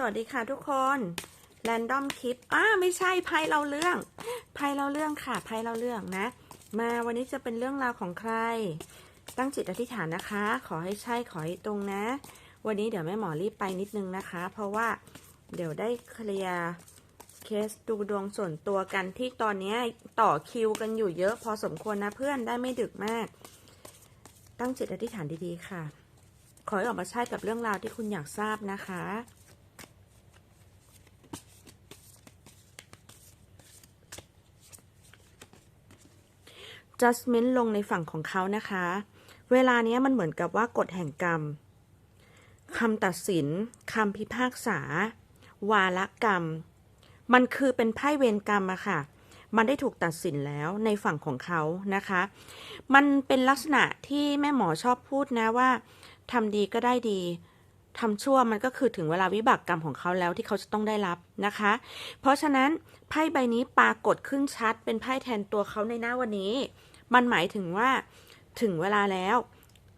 สวัสดีค่ะทุกคนแรนดอมคลิปอ้าไม่ใช่ไพ่เราเรื่องไพ่เราเรื่องค่ะไพ่เราเรื่องนะ มาวันนี้จะเป็นเรื่องราวของใคร ตั้งจิตอธิษฐานนะคะ ขอให้ใช่ขอให้ตรงนะ วันนี้เดี๋ยวแม่หมอรีบไปนิดนึงนะคะ เพราะว่าเดี๋ยวได้เคลียร์เคสดูดวงส่วนตัวกันที่ตอนนี้ต่อคิวกันอยู่เยอะ พอสมควรนะเพื่อนได้ไม่ดึกมาก ตั้งจิตอธิษฐานดีๆค่ะ ขอให้ออกมาใช่กับเรื่องราวที่คุณอยากทราบนะคะ judgment ลงในฝั่งของเขานะคะ เวลานี้มันเหมือนกับว่ากฎแห่งกรรมคำตัดสินคำพิพากษา วาระกรรม มันคือเป็นไพ่เวรกรรมอะค่ะ มันได้ถูกตัดสินแล้วในฝั่งของเขานะคะ มันเป็นลักษณะที่แม่หมอชอบพูดนะว่าทำดีก็ได้ดีทำชั่วมันก็คือถึงเวลาวิบากกรรมของเขาแล้วที่เขาจะต้องได้รับนะคะ เพราะฉะนั้นไพ่ใบนี้ปรากฏขึ้นชัดเป็นไพ่แทนตัวเขาในหน้าวันนี้ มันหมายถึงว่าถึงเวลาแล้ว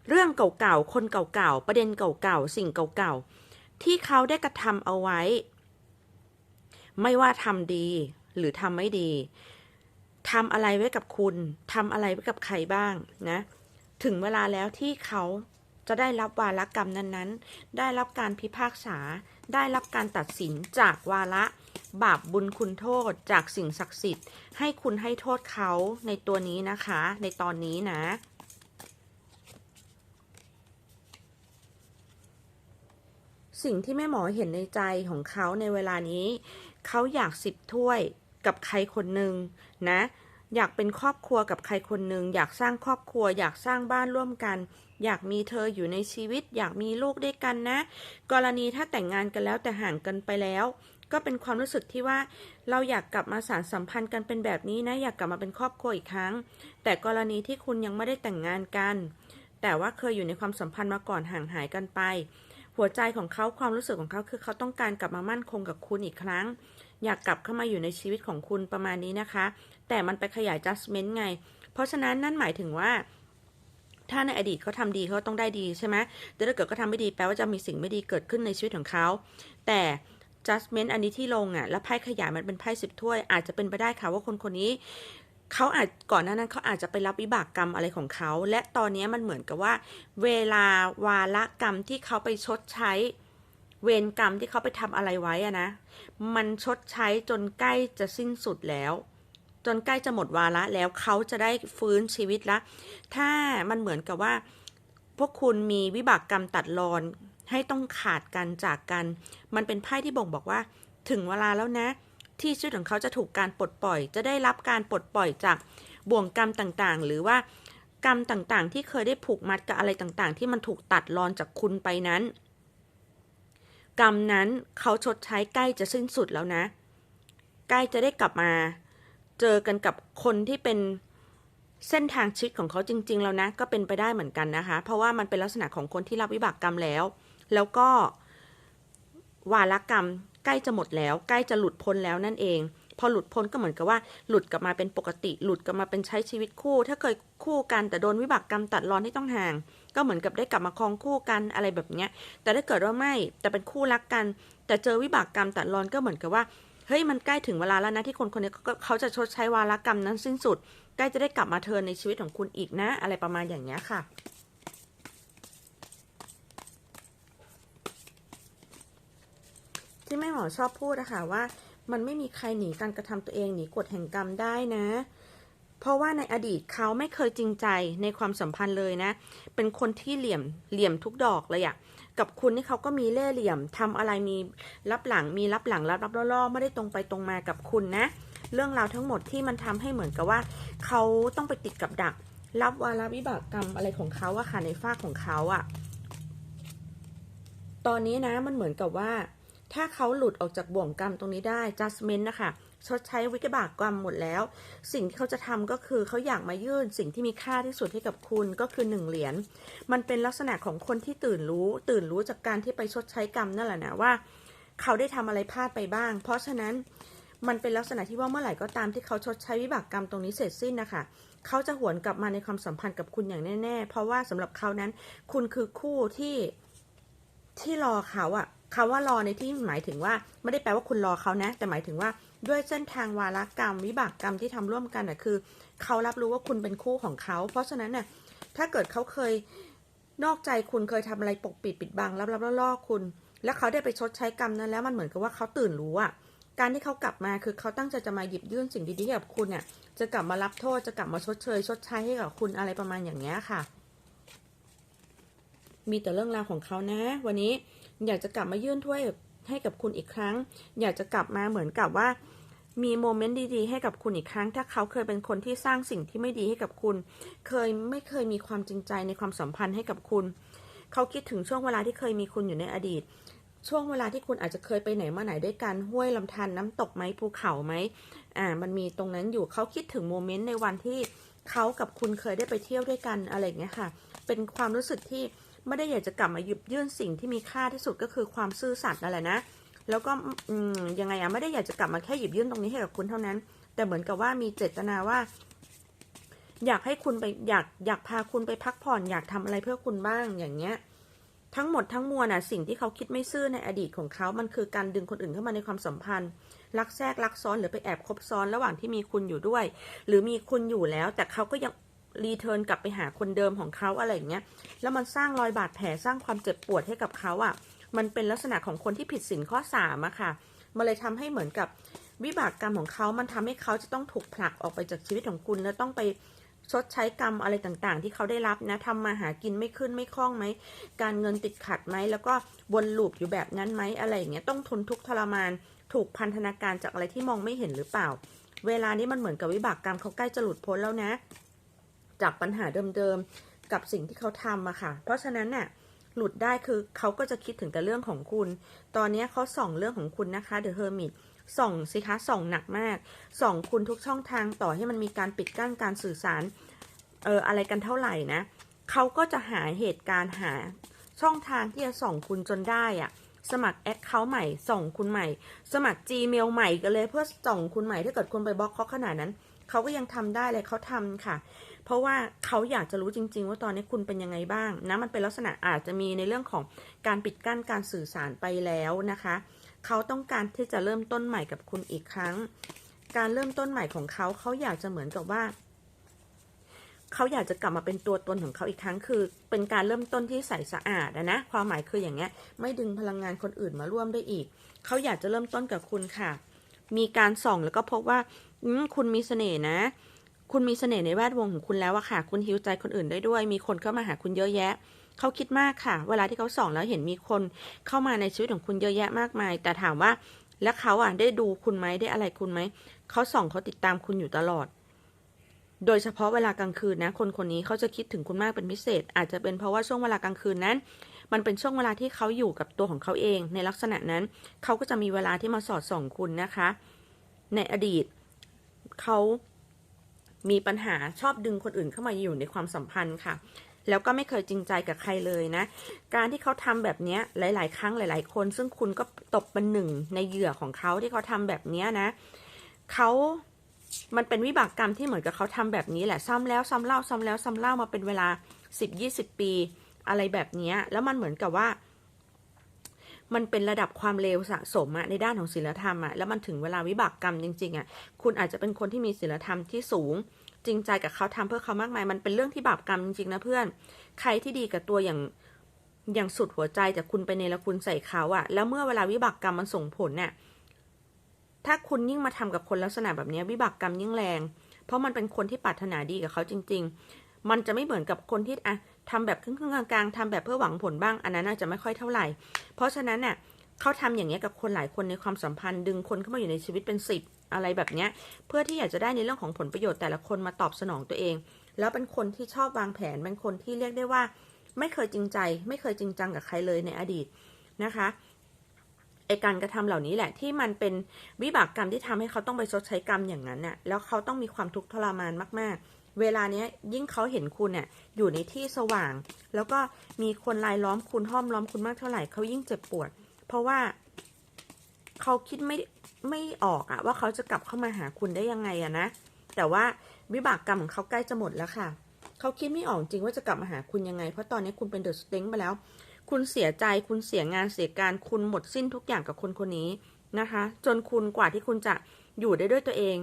เรื่องเก่าๆ คนเก่าๆ ประเด็นเก่าๆ สิ่งเก่าๆ ที่เขาได้กระทำเอาไว้ ไม่ว่าทำดีหรือทำไม่ดีทำอะไรไว้กับคุณทำอะไรไว้กับใครบ้างนะ ถึงเวลาแล้วที่เขา จะได้รับวาระกรรมนั้นๆ ได้รับการพิพากษา ได้รับการตัดสินจากวาระ บาปบุญคุณโทษจากสิ่งศักดิ์สิทธิ์ ให้คุณให้โทษเขาในตัวนี้นะคะ ในตอนนี้นะสิ่งที่แม่หมอเห็นในใจของเขาในเวลานี้ เขาอยากสิบถ้วยกับใครคนหนึ่งนะ อยากเป็นครอบครัวกับใครคนหนึ่ง อยากสร้างครอบครัว อยากสร้างบ้านร่วมกัน อยากมีเธออยู่ในชีวิต อยากมีลูกด้วยกันนะ กรณีถ้าแต่งงานกันแล้วแต่ห่างกันไปแล้ว ก็เป็นความรู้สึกที่ว่า เราอยากกลับมาสานสัมพันธ์กันเป็นแบบนี้นะ อยากกลับมาเป็นครอบครัวอีกครั้ง แต่กรณีที่คุณยังไม่ได้แต่งงานกัน แต่ว่าเคยอยู่ในความสัมพันธ์มาก่อนห่างหายกันไป หัวใจของเขาความรู้สึกของเขาคือเขาต้องการกลับมามั่นคงกับคุณอีกครั้ง อยากกลับเข้ามาอยู่ในชีวิตของคุณประมาณนี้นะคะ แต่มันไปขยาย judgment ไง เพราะฉะนั้นนั่นหมายถึงว่า ถ้าในอดีตเขาทำดีเขาต้องได้ดีใช่ไหมแต่ถ้าเกิดเขาทำไม่ดีแปลว่าจะมีสิ่งไม่ดีเกิดขึ้นในชีวิตของเขา แต่ judgment อันนี้ที่ลงอะ แล้วไพ่ขยายมันเป็นไพ่สิบถ้วย อาจจะเป็นไปได้ค่ะว่าคนคนนี้เขาอาจก่อนหน้านั้นเขาอาจจะไปรับวิบากกรรมอะไรของเขา และตอนนี้มันเหมือนกับว่า เวลาวาระกรรมที่เขาไปชดใช้ เวรกรรมที่เขาไปทำอะไรไว้อะนะ มันชดใช้จนใกล้จะสิ้นสุดแล้ว จนใกล้จะหมดวาระแล้วเขาจะได้ฟื้นชีวิตละ ถ้ามันเหมือนกับว่า พวกคุณมีวิบากกรรมตัดรอน ให้ต้องขาดกันจากกัน มันเป็นไพ่ที่บ่งบอกว่า ถึงเวลาแล้วนะ ที่ชีวิตของเขาจะถูกการปลดปล่อย จะได้รับการปลดปล่อยจากบ่วงกรรมต่างๆ หรือว่ากรรมต่างๆ ที่เคยได้ผูกมัดกับอะไรต่างๆ ที่มันถูกตัดรอนจากคุณไปนั้น กรรมนั้นเขาชดใช้ใกล้จะสิ้นสุดแล้วนะ ใกล้จะได้กลับมา เจอกันกับคนที่เป็นเส้นทางชีวิตของเขาจริง ๆ แล้วนะ ก็เป็นไปได้เหมือนกันนะคะ เพราะว่ามันเป็นลักษณะของคนที่รับวิบากกรรมแล้ว แล้วก็วาระกรรมใกล้จะหมดแล้ว ใกล้จะหลุดพ้นแล้วนั่นเอง พอหลุดพ้นก็เหมือนกับว่า หลุดกลับมาเป็นปกติ หลุดกลับมาเป็นใช้ชีวิตคู่ ถ้าเคยคู่กันแต่โดนวิบากกรรมตัดรอนที่ต้องห่าง ก็เหมือนกับได้กลับมาครองคู่กันอะไรแบบเนี้ยแต่ถ้าเกิดว่าไม่แต่เป็นคู่รักกัน แต่เจอวิบากกรรมตัดรอนก็เหมือนกับว่า เฮ้ยมันใกล้ถึงเวลาแล้วนะที่คนคนนี้เขาเขาจะชดใช้วาระกรรมนั้นสิ้นสุด ใกล้จะได้กลับมาเทินในชีวิตของคุณอีกนะ อะไรประมาณอย่างเงี้ยค่ะ ที่แม่หมอชอบพูดอะค่ะว่า มันไม่มีใครหนีการกระทำตัวเองหนีกฎแห่งกรรมได้นะ เพราะว่าในอดีตเขาไม่เคยจริงใจในความสัมพันธ์เลยนะ เป็นคนที่เหลี่ยมเหลี่ยมทุกดอกเลยอะ กับคุณนี่เขาก็มีเล่ห์เหลี่ยมทำอะไรมีรับหลังมีรับหลังรับรับล่อๆไม่ได้ตรงไปตรงมากับคุณนะ เรื่องราวทั้งหมดที่มันทำให้เหมือนกับว่า เขาต้องไปติดกับดัก รับวาระวิบากกรรมอะไรของเขาอะค่ะในฝ้าของเขาอะตอนนี้นะมันเหมือนกับว่า ถ้าเขาหลุดออกจากบ่วงกรรมตรงนี้ได้ judgment นะคะ ชดใช้วิบากกรรมหมดแล้ว สิ่งที่เขาจะทำก็คือเขาอยากมายื่นสิ่งที่มีค่าที่สุดให้กับคุณก็คือหนึ่งเหรียญมันเป็นลักษณะของคนที่ตื่นรู้ ตื่นรู้จากการที่ไปชดใช้กรรมนั่นแหละนะว่า เขาได้ทำอะไรพลาดไปบ้าง เพราะฉะนั้นมันเป็นลักษณะที่ว่าเมื่อไหร่ก็ตามที่เขาชดใช้วิบากกรรมตรงนี้เสร็จสิ้นนะคะเขาจะหวนกลับมาในความสัมพันธ์กับคุณอย่างแน่ ๆ เพราะว่าสำหรับเขานั้น คุณคือคู่ที่ที่รอเขาอะคำว่ารอในที่หมายถึงว่า ไม่ได้แปลว่าคุณรอเขานะ แต่หมายถึงว่า ด้วยเส้นทางวาระกรรม วิบากกรรมที่ทำร่วมกันน่ะคือ เขารับรู้ว่าคุณเป็นคู่ของเขา เพราะฉะนั้นน่ะถ้าเกิดเขาเคยนอกใจคุณเคยทำอะไรปกปิดปิดบังลับๆล่อๆคุณ แล้วเขาได้ไปชดใช้กรรมนั้นแล้วมันเหมือนกับว่าเขาตื่นรู้อะการที่เขากลับมาคือเขาตั้งใจจะมาหยิบยื่นสิ่งดีๆให้กับคุณเนี่ยจะกลับมารับโทษจะกลับมาชดเชย ชดใช้ให้กับคุณอะไรประมาณอย่างเงี้ยค่ะ มีแต่เรื่องราวของเขานะ วันนี้อยากจะกลับมายื่นถ้วย ให้กับคุณอีกครั้ง อยากจะกลับมาเหมือนกับว่า มีโมเมนต์ดีๆ ให้กับคุณอีกครั้ง ถ้าเขาเคยเป็นคนที่สร้างสิ่งที่ไม่ดีให้กับคุณ เคยไม่เคยมีความจริงใจในความสัมพันธ์ให้กับคุณ เขาคิดถึงช่วงเวลาที่เคยมีคุณอยู่ในอดีต ช่วงเวลาที่คุณอาจจะเคยไปไหนมาไหนด้วยกันห้วยลำธารน้ำตกไหมภูเขาไหมอ่า มันมีตรงนั้นอยู่เขาคิดถึงโมเมนต์ในวันที่เขากับคุณเคยได้ไปเที่ยวด้วยกันอะไรอย่างเงี้ยค่ะ เป็นความรู้สึกที่ ไม่ได้อยากจะกลับมาหยิบยื่นสิ่งที่มีค่าที่สุดก็คือความซื่อสัตย์นั่นแหละนะ แล้วก็ยังไงอะไม่ได้อยากจะกลับมาแค่หยิบยื่นตรงนี้ให้กับคุณเท่านั้น แต่เหมือนกับว่ามีเจตนาว่า อยากให้คุณไปอยากอยากพาคุณไปพักผ่อน อยากทำอะไรเพื่อคุณบ้างอย่างเงี้ย ทั้งหมดทั้งมวลน่ะสิ่งที่เขาคิดไม่ซื่อในอดีตของเขา มันคือการดึงคนอื่นเข้ามาในความสัมพันธ์รักแทรกรักซ้อนหรือไปแอบคบซ้อนระหว่างที่มีคุณอยู่ด้วย หรือมีคุณอยู่แล้ว แต่เขาก็ยัง รีเทิร์นกลับไปหาคนเดิมของเขาอะไรอย่างเงี้ย แล้วมันสร้างรอยบาดแผลสร้างความเจ็บปวดให้กับเขาอะ มันเป็นลักษณะของคนที่ผิดศีลข้อสามอะค่ะ มันเลยทำให้เหมือนกับวิบากกรรมของเขา มันทำให้เขาจะต้องถูกผลักออกไปจากชีวิตของคุณแล้วต้องไปชดใช้กรรมอะไรต่างๆ ที่เขาได้รับนะทำมาหากินไม่ขึ้นไม่คล่องไหม การเงินติดขัดไหม แล้วก็วนลูปอยู่แบบนั้นไหมอะไรอย่างเงี้ย ต้องทนทุกข์ทรมาน ถูกพันธนาการจากอะไรที่มองไม่เห็นหรือเปล่า เวลานี้มันเหมือนกับวิบากกรรมเขาใกล้จะหลุดพ้นแล้วนะ จากปัญหาเดิมๆ กับสิ่งที่เขาทำอะค่ะ เพราะฉะนั้นน่ะหลุดได้คือเขาก็จะคิดถึงแต่เรื่องของคุณ ตอนนี้เขาส่องเรื่องของคุณนะคะ The Hermit ส่องสิคะส่องหนักมาก ส่องคุณทุกช่องทางต่อให้มันมีการปิดกั้นการสื่อสารเอออะไรกันเท่าไหร่นะเขาก็จะหาเหตุการณ์หาช่องทางที่จะส่องคุณจนได้อะสมัครแอคเคาท์ใหม่ส่องคุณใหม่ สมัคร Gmail ใหม่กันเลยเพื่อส่องคุณใหม่ถ้าเกิดคุณไปบล็อกเขาขนาดนั้น เขาก็ยังทำได้เลยเขาทำค่ะ เพราะว่าเขาอยากจะรู้จริง ๆ ว่าตอนนี้คุณเป็นยังไงบ้างนะมันเป็นลักษณะอาจจะมีในเรื่องของการปิดกั้นการสื่อสารไปแล้วนะคะ เขาต้องการที่จะเริ่มต้นใหม่กับคุณอีกครั้ง การเริ่มต้นใหม่ของเขาเขาอยากจะเหมือนกับว่าเขาอยากจะกลับมาเป็นตัวตนของเขาอีกครั้งคือ เป็นการเริ่มต้นที่ใสสะอาดนะความหมายคืออย่างเงี้ยไม่ดึงพลังงานคนอื่นมาร่วมได้อีก เขาอยากจะเริ่มต้นกับคุณค่ะ มีการส่องแล้วก็พบว่า คุณมีเสน่ห์นะ คุณมีเสน่ห์ในแวดวงของคุณแล้วอะค่ะ คุณฮิวใจคนอื่นได้ด้วย มีคนเข้ามาหาคุณเยอะแยะ เขาคิดมากค่ะ เวลาที่เขาส่องแล้วเห็นมีคนเข้ามาในชีวิตของคุณเยอะแยะมากมาย แต่ถามว่าแล้วเขาอะได้ดูคุณไหมได้อะไรคุณไหม เขาส่องเขาติดตามคุณอยู่ตลอด โดยเฉพาะเวลากลางคืนนะ คนคนนี้เขาจะคิดถึงคุณมากเป็นพิเศษ อาจจะเป็นเพราะว่าช่วงเวลากลางคืนนั้น มันเป็นช่วงเวลาที่เขาอยู่กับตัวของเขาเอง ในลักษณะนั้น เขาก็จะมีเวลาที่มาสอดส่องคุณนะคะ ในอดีต เขามีปัญหาชอบดึงคนอื่นเข้ามาอยู่ในความสัมพันธ์ค่ะ แล้วก็ไม่เคยจริงใจกับใครเลยนะ การที่เขาทำแบบนี้หลาย ๆ ครั้งหลาย ๆ คน ซึ่งคุณก็ตกเป็นหนึ่งในเหยื่อของเขาที่เขาทำแบบนี้นะเขามันเป็นวิบากกรรมที่เหมือนกับเขาทำแบบนี้แหละซ้ำแล้วซ้ำเล่าซ้ำแล้วซ้ำเล่ามาเป็นเวลาสิบยี่สิบปี อะไรแบบนี้แล้วมันเหมือนกับว่า มันเป็นระดับความเลวสะสมอะในด้านของศีลธรรมอะแล้วมันถึงเวลาวิบากกรรมจริงๆอะคุณอาจจะเป็นคนที่มีศีลธรรมที่สูง จริงใจกับเขาทำเพื่อเขามากมาย มันเป็นเรื่องที่บาปกรรมจริงๆนะเพื่อน ใครที่ดีกับตัวอย่างอย่างสุดหัวใจแต่คุณไปเนรคุณใส่เขาอะแล้วเมื่อเวลาวิบากกรรมมันส่งผลเนี่ยถ้าคุณยิ่งมาทำกับคนลักษณะแบบนี้วิบากกรรมยิ่งแรง เพราะมันเป็นคนที่ปรารถนาดีกับเขาจริง ๆ มันจะไม่เหมือนกับคนที่อะ ทำแบบครึ่งๆกลางๆทำแบบเพื่อหวังผลบ้าง อันนั้นอาจจะไม่ค่อยเท่าไหร่ เพราะฉะนั้นเนี่ยเขาทำอย่างเงี้ยกับคนหลายคนในความสัมพันธ์ ดึงคนเข้ามาอยู่ในชีวิตเป็นสิบอะไรแบบเนี้ย เพื่อที่อยากจะได้ในเรื่องของผลประโยชน์แต่ละคนมาตอบสนองตัวเอง แล้วเป็นคนที่ชอบวางแผนเป็นคนที่เรียกได้ว่า ไม่เคยจริงใจ ไม่เคยจริงจังกับใครเลยในอดีตนะคะไอการกระทำเหล่านี้แหละที่มันเป็นวิบากกรรมที่ทำให้เขาต้องไปชดใช้กรรมอย่างนั้นน่ะแล้วเขาต้องมีความทุกข์ทรมานมาก ๆ เวลาเนี้ยยิ่งเขาเห็นคุณเนี่ยอยู่ในที่สว่าง แล้วก็มีคนรายล้อมคุณห้อมล้อมคุณมากเท่าไหร่เขายิ่งเจ็บปวด เพราะว่าเขาคิดไม่ไม่ออกอะว่าเขาจะกลับเข้ามาหาคุณได้ยังไงอะนะแต่ว่าวิบากกรรมของเขาใกล้จะหมดแล้วค่ะเขาคิดไม่ออกจริงว่าจะกลับมาหาคุณยังไง เพราะตอนนี้คุณเป็นเดอะสเต็งไปแล้ว คุณเสียใจคุณเสียงานเสียการคุณหมดสิ้นทุกอย่างกับคนคนนี้นะคะ จนคุณกว่าที่คุณจะอยู่ได้ด้วยตัวเอง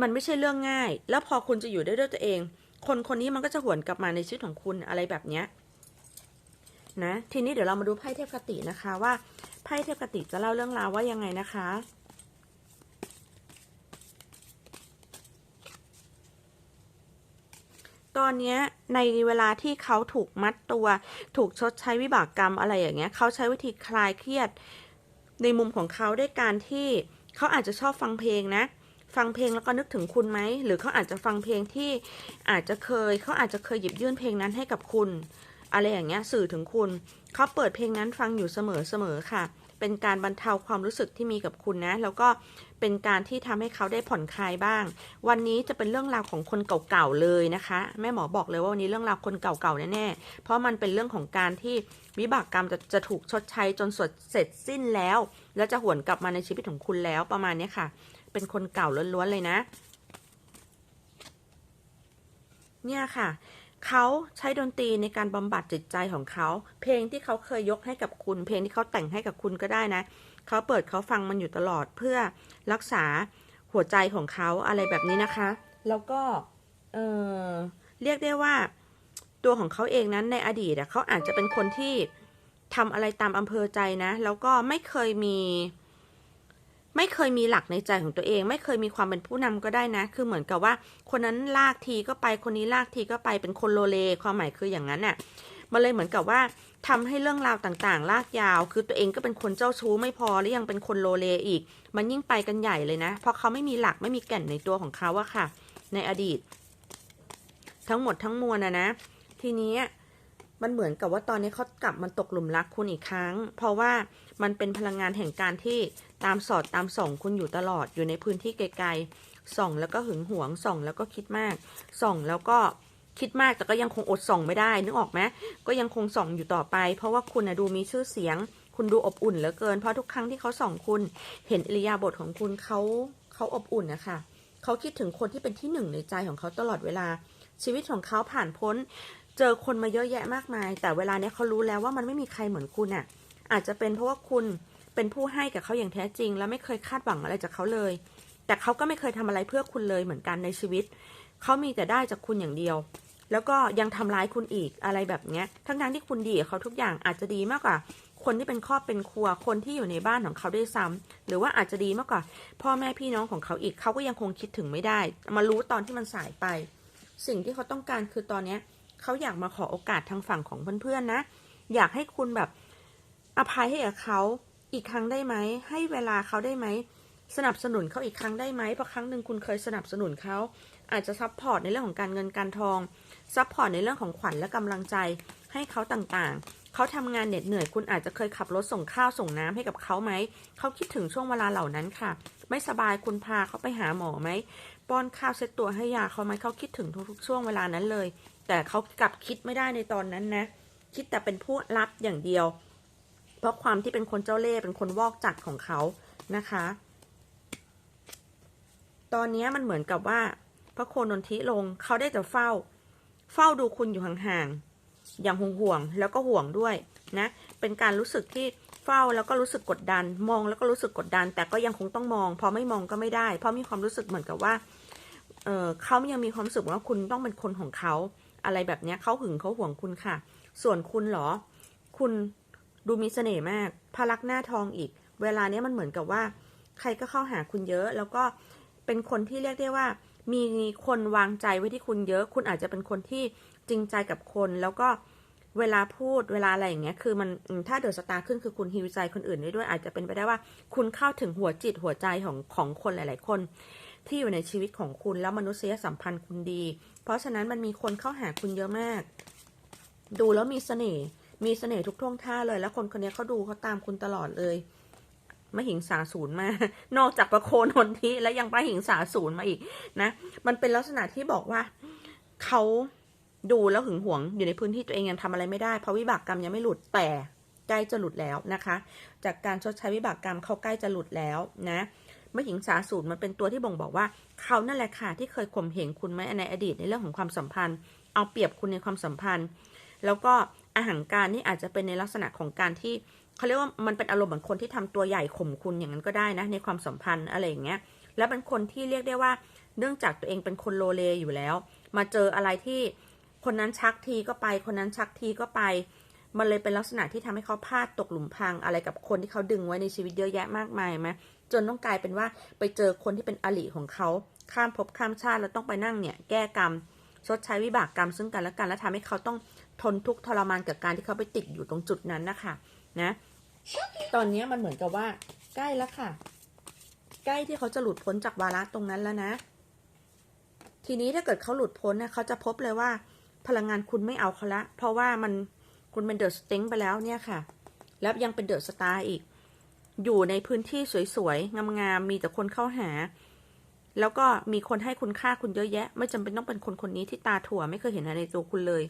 มันไม่ใช่เรื่องง่าย แล้วพอคุณจะอยู่ได้ด้วยตัวเอง คนคนนี้มันก็จะหวนกลับมาในชีวิตของคุณอะไรแบบเนี้ยนะ ทีนี้เดี๋ยวเรามาดูไพ่เทพคตินะคะว่าไพ่เทพคติจะเล่าเรื่องราวว่ายังไงนะคะ ตอนนี้ในเวลาที่เขาถูกมัดตัว ถูกชดใช้วิบากกรรมอะไรอย่างเงี้ย เขาใช้วิธีคลายเครียดในมุมของเขาด้วยการที่เขาอาจจะชอบฟังเพลงนะ ฟังเพลงแล้วก็นึกถึงคุณไหม หรือเขาอาจจะฟังเพลงที่อาจจะเคยเขาอาจจะเคยหยิบยื่นเพลงนั้นให้กับคุณ อะไรอย่างเงี้ยสื่อถึงคุณ เขาเปิดเพลงนั้นฟังอยู่เสมอเสมอค่ะ เป็นการบรรเทาความรู้สึกที่มีกับคุณนะ แล้วก็เป็นการที่ทำให้เขาได้ผ่อนคลายบ้าง วันนี้จะเป็นเรื่องราวของคนเก่าๆเลยนะคะ แม่หมอบอกเลยว่าวันนี้เรื่องราวคนเก่าๆแน่ๆ เพราะมันเป็นเรื่องของการที่วิบากกรรมจะจะถูกชดใช้จนสดเสร็จสิ้นแล้ว แล้วจะหวนกลับมาในชีวิตของคุณแล้วประมาณนี้ค่ะ เป็นคนเก่าล้วนๆเลยนะ เนี่ยค่ะเขาใช้ดนตรีในการบำบัดจิตใจของเขา เพลงที่เขาเคยยกให้กับคุณ เพลงที่เขาแต่งให้กับคุณก็ได้นะ เขาเปิดเขาฟังมันอยู่ตลอดเพื่อรักษาหัวใจของเขาอะไรแบบนี้นะคะ แล้วก็ เออเรียกได้ว่าตัวของเขาเองนั้นในอดีตเขาอาจจะเป็นคนที่ทำอะไรตามอำเภอใจนะ แล้วก็ไม่เคยมี ไม่เคยมีหลักในใจของตัวเอง ไม่เคยมีความเป็นผู้นำก็ได้นะ คือเหมือนกับว่า คนนั้นลากทีก็ไปคนนี้ลากทีก็ไปเป็นคนโลเล ความหมายคืออย่างนั้นน่ะมันเลยเหมือนกับว่าทำให้เรื่องราวต่างๆ ลากยาว คือตัวเองก็เป็นคนเจ้าชู้ไม่พอแล้วยังเป็นคนโลเลอีก มันยิ่งไปกันใหญ่เลยนะ เพราะเขาไม่มีหลักไม่มีแก่นในตัวของเขาอะค่ะ ในอดีต ทั้งหมดทั้งมวลนะนะ ทีนี้มันเหมือนกับว่าตอนนี้เขากลับมันตกหลุมรักคุณอีกครั้ง เพราะว่ามันเป็นพลังงานแห่งการที่ ตามสอดตามส่องคุณอยู่ตลอดอยู่ในพื้นที่ไกลๆส่องแล้วก็หึงหวงส่องแล้วก็คิดมาก ส่องแล้วก็คิดมากแต่ก็ยังคงอดส่องไม่ได้ นึกออกไหมก็ยังคงส่องอยู่ต่อไป เพราะว่าคุณนะดูมีชื่อเสียง คุณดูอบอุ่นเหลือเกิน เพราะทุกครั้งที่เขาส่องคุณ เห็นอิริยาบถของคุณเขาเขาอบอุ่นนะคะเขาคิดถึงคนที่เป็นที่หนึ่งในใจของเขาตลอดเวลา ชีวิตของเขาผ่านพ้น เจอคนมาเยอะแยะมากมาย แต่เวลาเนี้ยเขารู้แล้วว่ามันไม่มีใครเหมือนคุณอะ อาจจะเป็นเพราะว่าคุณ เป็นผู้ให้กับเขาอย่างแท้จริง แล้วไม่เคยคาดหวังอะไรจากเขาเลย แต่เขาก็ไม่เคยทำอะไรเพื่อคุณเลยเหมือนกันในชีวิต เขามีแต่ได้จากคุณอย่างเดียว แล้วก็ยังทำร้ายคุณอีกอะไรแบบเนี้ย ทั้งๆที่คุณดีกับเขาทุกอย่างอาจจะดีมากกว่า คนที่เป็นครอบเป็นครัว คนที่อยู่ในบ้านของเขาด้วยซ้ำหรือว่าอาจจะดีมากกว่า พ่อแม่พี่น้องของเขาอีก เขาก็ยังคงคิดถึงไม่ได้ มารู้ตอนที่มันสายไป สิ่งที่เขาต้องการคือตอนเนี้ยเขาอยากมาขอโอกาสทางฝั่งของเพื่อนๆนะ อยากให้คุณแบบอภัยให้กับเขา อีกครั้งได้ไหม ให้เวลาเขาได้ไหม สนับสนุนเขาอีกครั้งได้ไหม เพราะครั้งหนึ่งคุณเคยสนับสนุนเขา อาจจะซัพพอร์ตในเรื่องของการเงินการทอง ซัพพอร์ตในเรื่องของขวัญและกำลังใจ ให้เขาต่างๆ เขาทำงานเหน็ดเหนื่อย คุณอาจจะเคยขับรถส่งข้าวส่งน้ำให้กับเขาไหม เขาคิดถึงช่วงเวลาเหล่านั้นค่ะ ไม่สบายคุณพาเขาไปหาหมอไหม ป้อนข้าวเช็ดตัวให้ยาเขาไหมเขาคิดถึงทุกๆ ช่วงเวลานั้นเลย แต่เขากลับคิดไม่ได้ในตอนนั้นนะ คิดแต่เป็นผู้รับอย่างเดียว เพราะความที่เป็นคนเจ้าเล่ห์เป็นคนวอกจัดของเขานะคะ ตอนนี้มันเหมือนกับว่า พระโคนนทิลงเขาได้แต่เฝ้า เฝ้าดูคุณอยู่ห่างๆอย่างห่วงๆแล้วก็ห่วงด้วยนะเป็นการรู้สึกที่เฝ้าแล้วก็รู้สึกกดดัน มองแล้วก็รู้สึกกดดัน แต่ก็ยังคงต้องมอง พอไม่มองก็ไม่ได้ เพราะมีความรู้สึกเหมือนกับว่าเออเขายังมีความรู้สึกว่าคุณต้องเป็นคนของเขา อะไรแบบนี้เขาหึงเขาห่วงคุณค่ะ ส่วนคุณหรอ คุณ ดูมีเสน่ห์มากพลักหน้าทองอีก เวลาเนี้ยมันเหมือนกับว่า ใครก็เข้าหาคุณเยอะ แล้วก็เป็นคนที่เรียกได้ว่า มีคนวางใจไว้ที่คุณเยอะ คุณอาจจะเป็นคนที่จริงใจกับคน แล้วก็เวลาพูดเวลาอะไรอย่างเงี้ย คือมันถ้าเดือดสตาร์ขึ้นคือคุณฮิวใจคนอื่นได้ด้วย อาจจะเป็นไปได้ว่า คุณเข้าถึงหัวจิตหัวใจของของคนหลาย ๆ คน ที่อยู่ในชีวิตของคุณแล้วมนุษยสัมพันธ์คุณดี เพราะฉะนั้นมันมีคนเข้าหาคุณเยอะมาก ดูแล้วมีเสน่ห์ มีเสน่ห์ทุกท่วงท่าเลย แล้วคนคนนี้เขาดูเขาตามคุณตลอดเลยมาหิงสาศูนย์มา นอกจากประโคนนทิแล้วยังมาหิงสาศูนย์มาอีกนะ มันเป็นลักษณะที่บอกว่าเขาดูแล้วหึงหวงอยู่ในพื้นที่ตัวเองยังทำอะไรไม่ได้ เพราะวิบากกรรมยังไม่หลุดแต่ใกล้จะหลุดแล้วนะคะ จากการชดใช้วิบากกรรมเขาใกล้จะหลุดแล้วนะมื่อหญิงสาสูตรมันเป็นตัวที่บ่งบอกว่าเขานั่นแหละค่ะที่เคยข่มเหงคุณไหมในอดีตในเรื่องของความสัมพันธ์ เอาเปรียบคุณในความสัมพันธ์ แล้วก็ อาหังการนี่อาจจะเป็นในลักษณะของการที่เขาเรียกว่ามันเป็นอารมณ์เหมือนคนที่ทำตัวใหญ่ข่มคุณอย่างนั้นก็ได้นะ ในความสัมพันธ์อะไรอย่างเงี้ย แล้วเป็นคนที่เรียกได้ว่า เนื่องจากตัวเองเป็นคนโลเลอยู่แล้ว มาเจออะไรที่คนนั้นชักทีก็ไป คนนั้นชักทีก็ไป มันเลยเป็นลักษณะที่ทำให้เขาพลาดตกหลุมพรางอะไรกับคนที่เขาดึงไว้ในชีวิตเยอะแยะมากมายไหมจนต้องกลายเป็นว่าไปเจอคนที่เป็นอริของเขาข้ามภพข้ามชาติแล้วต้องไปนั่งเนี่ยแก้กรรมชดใช้วิบากกรรมซึ่งกันและกันและทำให้เขาต้อง ทนทุกข์ทรมานกับการที่เขาไปติดอยู่ตรงจุดนั้นนะคะนะตอนนี้มันเหมือนกับว่า ใกล้แล้วค่ะ ใกล้ที่เขาจะหลุดพ้นจากวาระตรงนั้นแล้วนะ ทีนี้ถ้าเกิดเขาหลุดพ้นเนี่ยเขาจะพบเลยว่า พลังงานคุณไม่เอาเขาละ เพราะว่ามันคุณเป็นเดอะสติงไปแล้วเนี่ยค่ะ แล้วยังเป็นเดอะสตาร์อีก อยู่ในพื้นที่สวยๆ งามๆ มีแต่คนเข้าหา แล้วก็มีคนให้คุณค่าคุณเยอะแยะ ไม่จำเป็นต้องเป็นคนคนนี้ที่ตาถั่วไม่เคยเห็นอะไรในตัวคุณเลย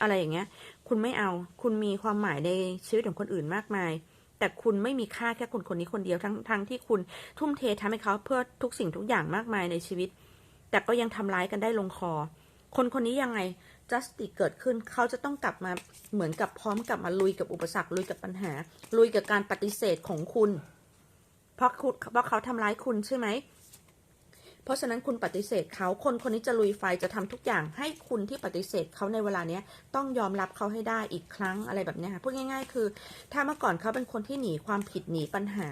อะไรอย่างเงี้ย คุณไม่เอา คุณมีความหมายในชีวิตของคนอื่นมากมาย แต่คุณไม่มีค่าแค่คนคนนี้คนเดียวทั้งทั้งที่คุณทุ่มเททำให้เขาเพื่อทุกสิ่งทุกอย่างมากมายในชีวิต แต่ก็ยังทำร้ายกันได้ลงคอ คนคนนี้ยังไง justice เกิดขึ้นเขาจะต้องกลับมาเหมือนกับพร้อมกลับมาลุยกับอุปสรรคลุยกับปัญหา ลุยกับการปฏิเสธของคุณ เพราะคุณเพราะเขาทำร้ายคุณใช่ไหม ราะฉะนั้นคุณปฏิเสธเขาคนคนนี้จะลุยไฟจะทำทุกอย่างให้คุณที่ปฏิเสธเขาในเวลาเนี้ยต้องยอมรับเขาให้ได้อีกครั้งอะไรแบบนี้ค่ะพูดง่าย ๆ คือ ถ้าเมื่อก่อนเขาเป็นคนที่หนีความผิดหนีปัญหา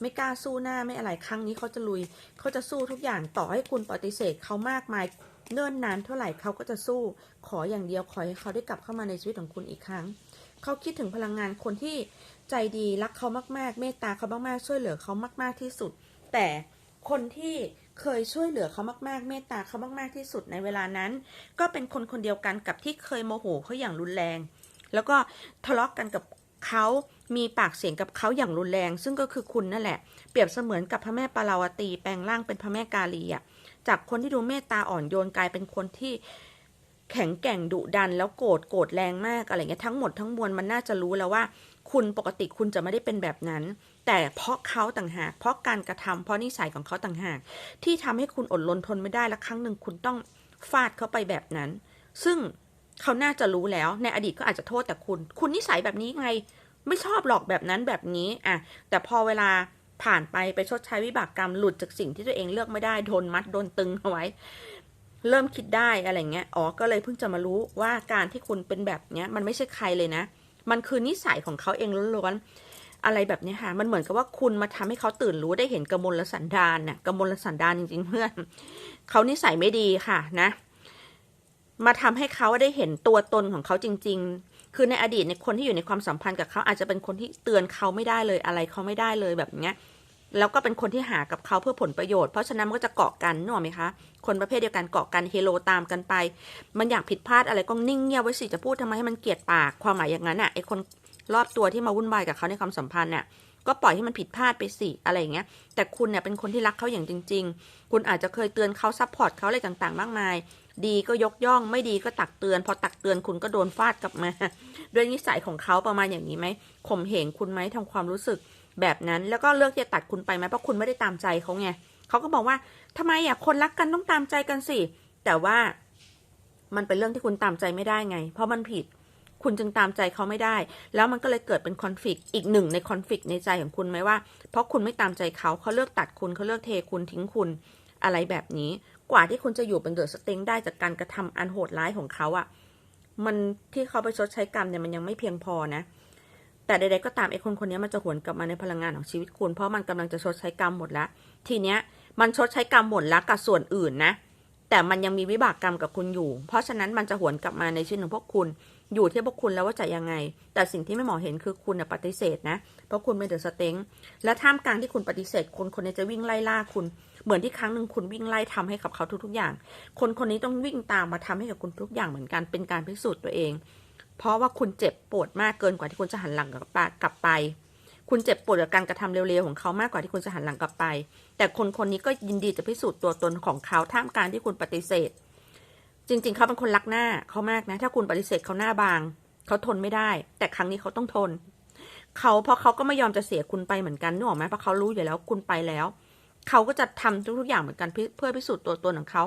ไม่กล้าสู้หน้าไม่อะไรครั้งนี้เขาจะลุยเขาจะสู้ทุกอย่างต่อให้คุณปฏิเสธเขามากมายเนิ่นนานเท่าไหร่เขาก็จะสู้ขออย่างเดียวขอให้เขาได้กลับเข้ามาในชีวิตของคุณอีกครั้งเขาคิดถึงพลังงานคนที่ใจดีรักเขามากๆ เมตตาเขามากๆช่วยเหลือเขามาก ๆที่สุด แต่คนที่ เคยช่วยเหลือเขามากๆ เมตตาเขามากๆที่สุดในเวลานั้น ก็เป็นคนคนเดียวกันกับที่เคยโมโหเขาอย่างรุนแรง แล้วก็ทะเลาะกกันกับเขามีปากเสียงกับเขาอย่างรุนแรง ซึ่งก็คือคุณนั่นแหละ เปรียบเสมือนกับพระแม่ปาราวตีแปลงร่างเป็นพระแม่กาลีอะจากคนที่ดูเมตตาอ่อนโยนกลายเป็นคนที่แข็งแกร่งดุดันแล้วโกรธโกรธแรงมากอะไรเงี้ยทั้งหมดทั้งมวลมันน่าจะรู้แล้วว่า คุณปกติคุณจะไม่ได้เป็นแบบนั้น แต่เพราะเขาต่างหาก เพราะการกระทำเพราะนิสัยของเขาต่างหาก ที่ทำให้คุณอดรนทนไม่ได้และครั้งหนึ่งคุณต้องฟาดเขาไปแบบนั้น ซึ่งเขาน่าจะรู้แล้ว ในอดีตก็อาจจะโทษแต่คุณ คุณนิสัยแบบนี้ไง ไม่ชอบหรอกแบบนั้นแบบนี้อะแต่พอเวลาผ่านไปไปชดใช้วิบากกรรมหลุดจากสิ่งที่ตัวเองเลือกไม่ได้โดนมัดโดนตึงเอาไว้ เริ่มคิดได้อะไรเงี้ยอ๋อก็เลยเพิ่งจะมารู้ว่าการที่คุณเป็นแบบเนี้ย มันไม่ใช่ใครเลยนะ มันคือนิสัยของเขาเองล้วนๆ อะไรแบบนี้ค่ะ มันเหมือนกับว่าคุณมาทำให้เขาตื่นรู้ได้เห็นกมลสันดานน่ะกมลสันดานจริงๆเพื่อนเขานิสัยไม่ดีค่ะนะ มาทำให้เขาได้เห็นตัวตนของเขาจริง ๆ คือในอดีตในคนที่อยู่ในความสัมพันธ์กับเขาอาจจะเป็นคนที่เตือนเขาไม่ได้เลยอะไรเขาไม่ได้เลยแบบเนี้ยแล้วก็เป็นคนที่หากับเขาเพื่อผลประโยชน์เพราะฉะนั้นมันก็จะเกาะกันนึกออกไหมคะ คนประเภทเดียวกันเกาะกันเฮโลตามกันไป มันอยากผิดพลาดอะไรก็นิ่งเงียบไว้สิจะพูดทำไมให้มันเกลียดปากความหมายอย่างนั้นอะไอคน รอบตัวที่มาวุ่นวายกับเขาในความสัมพันธ์เนี่ยก็ปล่อยให้มันผิดพลาดไปสิอะไรอย่างเงี้ย แต่คุณเนี่ยเป็นคนที่รักเขาอย่างจริง ๆ คุณอาจจะเคยเตือนเขาซัพพอร์ตเขาอะไรต่างๆ มากมาย ดีก็ยกย่องไม่ดีก็ตักเตือน พอตักเตือนคุณก็โดนฟาดกลับมา ด้วยนิสัยของเขาประมาณอย่างนี้ไหมข่มเหงคุณไหมทำความรู้สึกแบบนั้น แล้วก็เลือกที่จะตัดคุณไปไหมเพราะคุณไม่ได้ตามใจเขาไงเขาก็บอกว่าทำไมอะคนรักกันต้องตามใจกันสิแต่ว่ามันเป็นเรื่องที่คุณตามใจไม่ได้ไง เพราะมันผิด คุณจึงตามใจเขาไม่ได้ แล้วมันก็เลยเกิดเป็นคอนฟ lict อีกหนึ่งในคอนฟ lict ในใจของคุณไหมว่า เพราะคุณไม่ตามใจเขาเขาเลือกตัดคุณเขาเลือกเทคุณทิ้งคุณอะไรแบบนี้ กว่าที่คุณจะอยู่เป็นเดอะสเต็งได้จากการกระทำอันโหดร้ายของเขาอะมันที่เขาไปชดใช้กรรมเนี่ยมันยังไม่เพียงพอนะ แต่ใดๆก็ตามไอ้คนคนนี้มันจะหวนกลับมาในพลังงานของชีวิตคุณ เพราะมันกำลังจะชดใช้กรรมหมดแล้ว ทีเนี้ยมันชดใช้กรรมหมดแล้วกับส่วนอื่นนะ แต่มันยังมีวิบากกรรมกับคุณอยู่ เพราะฉะนั้นมันจะหวนกลับมาในชีวิตของพวกคุณ อยู่ที่พวกคุณแล้วว่าจะยังไง แต่สิ่งที่ไม่หมอเห็นคือคุณน่ะปฏิเสธนะ เพราะคุณเป็นเดอะสเต็งและท่ามกลางที่คุณปฏิเสธ คนคนนี้จะวิ่งไล่ล่าคุณ เหมือนที่ครั้งหนึ่งคุณวิ่งไล่ทำให้กับเขาทุกๆอย่าง คนคนนี้ต้องวิ่งตามมาทำให้กับคุณทุกอย่างเหมือนกัน เป็นการพิสูจน์ตัวเอง เพราะว่าคุณเจ็บปวดมากเกินกว่าที่คุณจะหันหลังกลับไปกลับไป คุณเจ็บปวดกับการกระทำเร็วๆของเขามากกว่าที่คุณจะหันหลังกลับไป แต่คนคนนี้ก็ยินดีจะพิสูจน์ตัวตนของเขาท่ามกลางที่คุณปฏิเสธ จริง ๆ เขาเป็นคนรักหน้าเขามากนะ ถ้าคุณปฏิเสธเขาหน้าบาง เขาทนไม่ได้ แต่ครั้งนี้เขาต้องทน เขาเพราะเขาก็ไม่ยอมจะเสียคุณไปเหมือนกันนึกออกไหมเพราะเขารู้อยู่แล้วคุณไปแล้ว เขาก็จะทำทุกๆอย่างเหมือนกันเพื่อพิสูจน์ตัวตนของเขา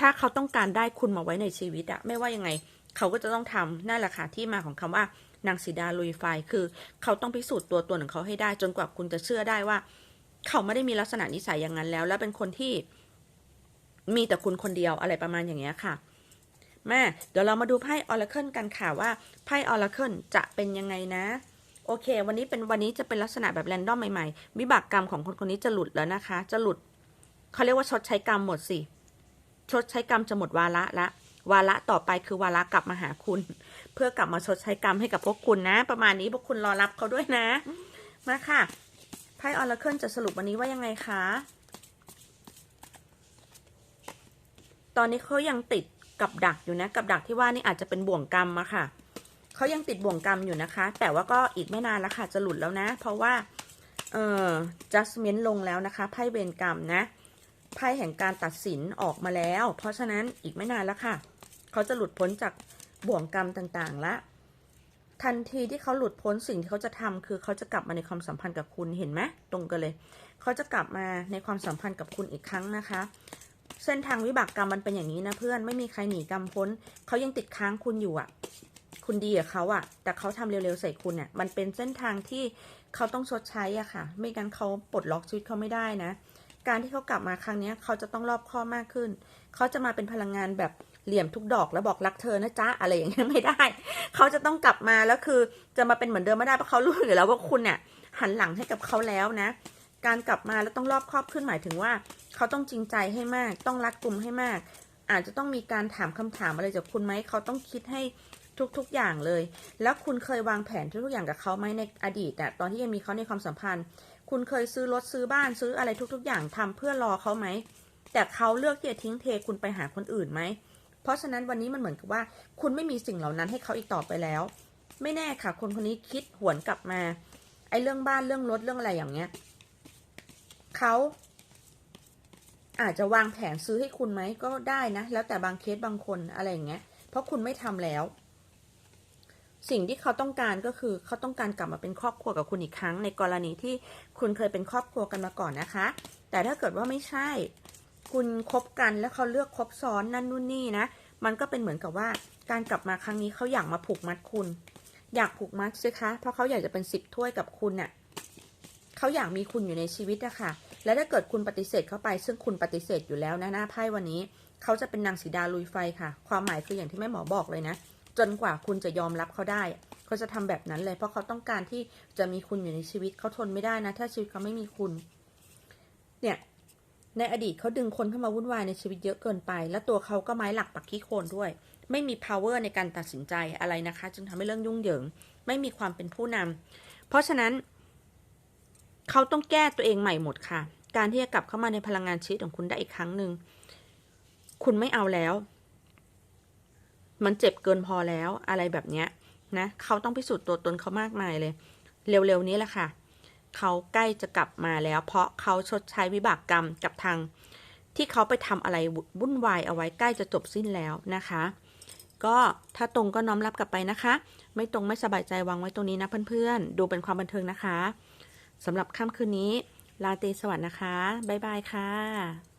ถ้าเขาต้องการได้คุณมาไว้ในชีวิตอะไม่ว่ายังไง เขาก็จะต้องทำนั่นแหละค่ะที่มาของคำว่านางสีดาลุยไฟคือ เขาต้องพิสูจน์ตัวตนของเขาให้ได้ จนกว่าคุณจะเชื่อได้ว่า เขาไม่ได้มีลักษณะนิสัยอย่างนั้นแล้ว และเป็นคนที่มีแต่คุณคนเดียวอะไรประมาณอย่างเงี้ยค่ะ แม่เดี๋ยวเรามาดูไพ่ออร์เคิลกันค่ะว่าไพ่ออร์เคิลจะเป็นยังไงนะ โอเค วันนี้เป็นวันนี้จะเป็นลักษณะแบบแรนดอมใหม่ๆ วิบากกรรมของคนคนนี้จะหลุดแล้วนะคะ จะหลุดเขาเรียกว่าชดใช้กรรมหมดสิ ชดใช้กรรมจะหมดวาระละ วาระต่อไปคือวาระกลับมาหาคุณ เพื่อกลับมาชดใช้กรรมให้กับพวกคุณนะ ประมาณนี้พวกคุณรอรับเขาด้วยนะ มาค่ะไพ่ออร์เคิลจะสรุปวันนี้ว่ายังไงคะ ตอนนี้เขายังติด กับดักอยู่นะ กับดักที่ว่านี่อาจจะเป็นบ่วงกรรมอะค่ะเขายังติดบ่วงกรรมอยู่นะคะ แต่ว่าก็อีกไม่นานแล้วค่ะ จะหลุดแล้วนะ เพราะว่าเอ่อ judgment ลงแล้วนะคะไพ่เวรกรรมนะไพ่แห่งการตัดสินออกมาแล้ว เพราะฉะนั้นอีกไม่นานแล้วค่ะ เขาจะหลุดพ้นจากบ่วงกรรมต่างๆละทันทีที่เขาหลุดพ้นสิ่งที่เขาจะทำคือเขาจะกลับมาในความสัมพันธ์กับคุณเห็นไหมตรงกันเลย เขาจะกลับมาในความสัมพันธ์กับคุณอีกครั้งนะคะ เส้นทางวิบากกรรมมันเป็นอย่างนี้นะเพื่อนไม่มีใครหนีกรรมพ้นเขายังติดค้างคุณอยู่อะ คุณดีกับเขาอะ แต่เขาทำเร็วๆใส่คุณอะมันเป็นเส้นทางที่เขาต้องชดใช้อะค่ะ ไม่งั้นเขาปลดล็อกชีวิตเขาไม่ได้นะ การที่เขากลับมาครั้งนี้เขาจะต้องรอบคอบมากขึ้น เขาจะมาเป็นพลังงานแบบเหลี่ยมทุกดอกแล้วบอกรักเธอนะจ๊ะอะไรอย่างเงี้ยไม่ได้ เขาจะต้องกลับมาแล้วคือจะมาเป็นเหมือนเดิมไม่ได้เพราะเขารู้อยู่แล้วว่าคุณเนี่ยหันหลังให้กับเขาแล้วนะ การกลับมาแล้วต้องรอบครอบขึ้นหมายถึงว่า เขาต้องจริงใจให้มาก ต้องรักกลุ่มให้มาก อาจจะต้องมีการถามคำถามอะไรจากคุณไหม เขาต้องคิดให้ทุกๆอย่างเลย แล้วคุณเคยวางแผนทุกๆอย่างกับเขาไหมในอดีตอะตอนที่ยังมีเขาในความสัมพันธ์ คุณเคยซื้อรถซื้อบ้านซื้ออะไรทุก ๆ อย่างทำเพื่อรอเขาไหม แต่เขาเลือกที่จะทิ้งเทคุณไปหาคนอื่นไหม เพราะฉะนั้นวันนี้มันเหมือนกับว่า คุณไม่มีสิ่งเหล่านั้นให้เขาอีกต่อไปแล้ว ไม่แน่ค่ะ คนคนนี้คิดหวนกลับมา ไอ้เรื่องบ้านเรื่องรถเรื่องอะไรอย่างเงี้ยเขา อาจจะวางแผนซื้อให้คุณไหมก็ได้นะ แล้วแต่บางเคสบางคนอะไรอย่างเงี้ย เพราะคุณไม่ทำแล้ว สิ่งที่เขาต้องการก็คือเขาต้องการกลับมาเป็นครอบครัวกับคุณอีกครั้ง ในกรณีที่คุณเคยเป็นครอบครัวกันมาก่อนนะคะ แต่ถ้าเกิดว่าไม่ใช่ คุณคบกันแล้วเขาเลือกคบซ้อนนั่นนู่นนี่นะ มันก็เป็นเหมือนกับว่า การกลับมาครั้งนี้เขาอยากมาผูกมัดคุณ อยากผูกมัดสิคะ เพราะเขาอยากจะเป็นสิบถ้วยกับคุณน่ะเขาอยากมีคุณอยู่ในชีวิตอะค่ะ และถ้าเกิดคุณปฏิเสธเข้าไป ซึ่งคุณปฏิเสธอยู่แล้วนะหน้าไพ่วันนี้ เขาจะเป็นนางสีดาลุยไฟค่ะ ความหมายคืออย่างที่แม่หมอบอกเลยนะ จนกว่าคุณจะยอมรับเขาได้ เขาจะทำแบบนั้นเลย เพราะเขาต้องการที่จะมีคุณอยู่ในชีวิตเขาทนไม่ได้นะ ถ้าชีวิตเขาไม่มีคุณ เนี่ยในอดีตเขาดึงคนเข้ามาวุ่นวายในชีวิตเยอะเกินไป และตัวเขาก็ไม้หลักปักขี้โคลนด้วย ไม่มี power ในการตัดสินใจอะไรนะคะ จึงทำให้เรื่องยุ่งเหยิง ไม่มีความเป็นผู้นำเพราะฉะนั้น เขาต้องแก้ตัวเองใหม่หมดค่ะ การที่จะกลับเข้ามาในพลังงานชีวิตของคุณได้อีกครั้งหนึ่ง คุณไม่เอาแล้ว มันเจ็บเกินพอแล้วอะไรแบบเนี้ยนะ เขาต้องพิสูจน์ตัวตนเขามากมายเลย เร็วๆนี้แหละค่ะ เขาใกล้จะกลับมาแล้ว เพราะเขาชดใช้วิบากกรรมกับทาง ที่เขาไปทำอะไรวุ่นวายเอาไว้ใกล้จะจบสิ้นแล้วนะคะ ก็ถ้าตรงก็น้อมรับกลับไปนะคะ ไม่ตรงไม่สบายใจวางไว้ตรงนี้นะเพื่อนๆ ดูเป็นความบันเทิงนะคะ สำหรับค่ำคืนนี้ลาตรีสวัสดิ์นะคะ บ๊ายบายค่ะ